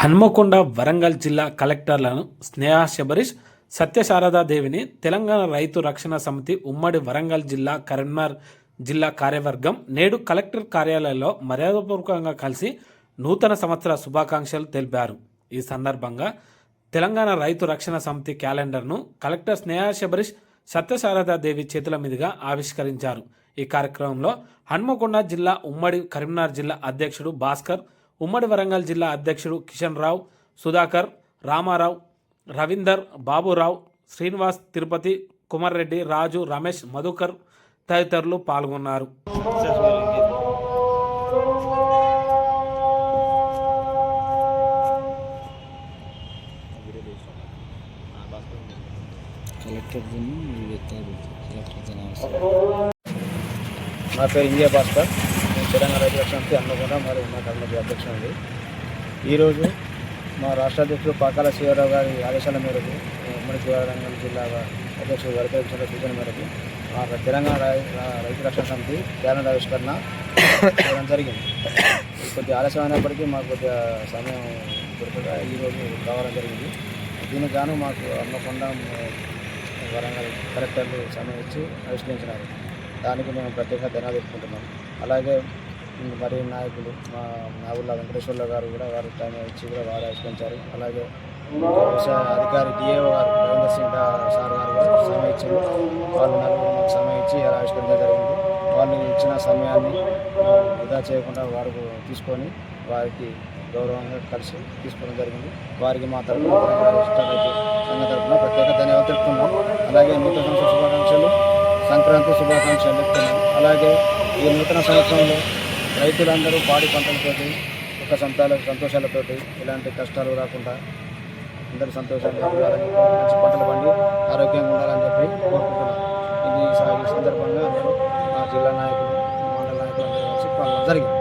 హన్మకొండ వరంగల్ జిల్లా కలెక్టర్లను స్నేహ శబరీష్ సత్యశారదాదేవిని తెలంగాణ రైతు రక్షణ సమితి ఉమ్మడి వరంగల్ జిల్లా కరీంనగర్ జిల్లా కార్యవర్గం నేడు కలెక్టర్ కార్యాలయంలో మర్యాదపూర్వకంగా కలిసి నూతన సంవత్సర శుభాకాంక్షలు తెలిపారు. ఈ సందర్భంగా తెలంగాణ రైతు రక్షణ సమితి క్యాలెండర్ను కలెక్టర్ స్నేహ శబరీష్ సత్యశారదాదేవి చేతుల మీదుగా ఆవిష్కరించారు. ఈ కార్యక్రమంలో హన్మకొండ జిల్లా ఉమ్మడి కరీంనగర్ జిల్లా అధ్యక్షుడు భాస్కర్ ఉమ్మడి వరంగల్ జిల్లా అధ్యక్షుడు కిషన్ రావు సుధాకర్ రామారావు రవీందర్ బాబురావు శ్రీనివాస్ తిరుపతి కుమార్ రెడ్డి రాజు రమేష్ మధుకర్ తదితరులు పాల్గొన్నారు. నా పేరు ఇండియా భాస్కర్. తెలంగాణ రైతు రక్షణ సమితి అన్నకొండ మరియు మా కమిటీ అధ్యక్షుడు. ఈరోజు మా రాష్ట్ర అధ్యక్షుడు పాకాల శివరావు గారి ఆదేశాల మేరకు ఉమ్మడి శివరంగం జిల్లా అధ్యక్షుడు వరకరించిన సూచన మేరకు మా తెలంగాణ రైతు రక్షణ సమితి క్యాలెండర్ ఆవిష్కరణ చేయడం జరిగింది. కొద్దిగా ఆలస్యం అయినప్పటికీ మాకు కొద్దిగా సమయం దొరకగా ఈరోజు రావడం జరిగింది. దీనికి గాను మాకు అన్నకొండ వరంగల్ కలెక్టర్లు సమయం ఇచ్చి ఆవిష్కరించినారు. దానికి మేము ప్రత్యేక ధనాలు చెప్పుకుంటున్నాం అలాగే మరి నాయకులు మా నాగుల వెంకటేశ్వర్ల గారు కూడా వారు టైం ఇచ్చి కూడా వారు ఆవిష్కరించారు అలాగే వ్యవసాయ అధికారి డిఏఓ గారు రవీంద్ర సింగ్ సార్ గారు కూడా సమయం ఇచ్చి వాళ్ళు నలుగురు సమయం ఇచ్చి ఆవిష్కరించడం జరిగింది. వాళ్ళు ఇచ్చిన సమయాన్ని వృధా చేయకుండా వారు తీసుకొని వారికి గౌరవంగా కలిసి తీసుకోవడం జరిగింది. వారికి మా తరఫున సంఘ తరఫున ప్రత్యేక ధన్యవాదాలు తెలుపుతున్నాం. అలాగే నూతన సంవత్సర శుభాకాంక్షలు సంక్రాంతి శుభాకాంక్షలు తెలుపుతున్నాం. అలాగే ఈ నూతన సంవత్సరంలో రైతులందరూ పాడి పంటలతోటి ఒక సంతాల సంతోషాలతోటి ఎలాంటి కష్టాలు రాకుండా అందరూ సంతోషాలు మంచి పంటలు పండి ఆరోగ్యంగా ఉండాలని చెప్పి కోరుకుంటున్నాం. ఇది ఈ సందర్భంగా అందరూ మా జిల్లా నాయకులు మండల నాయకులు అందరూ కలిసి పాల్గొనడం జరిగింది.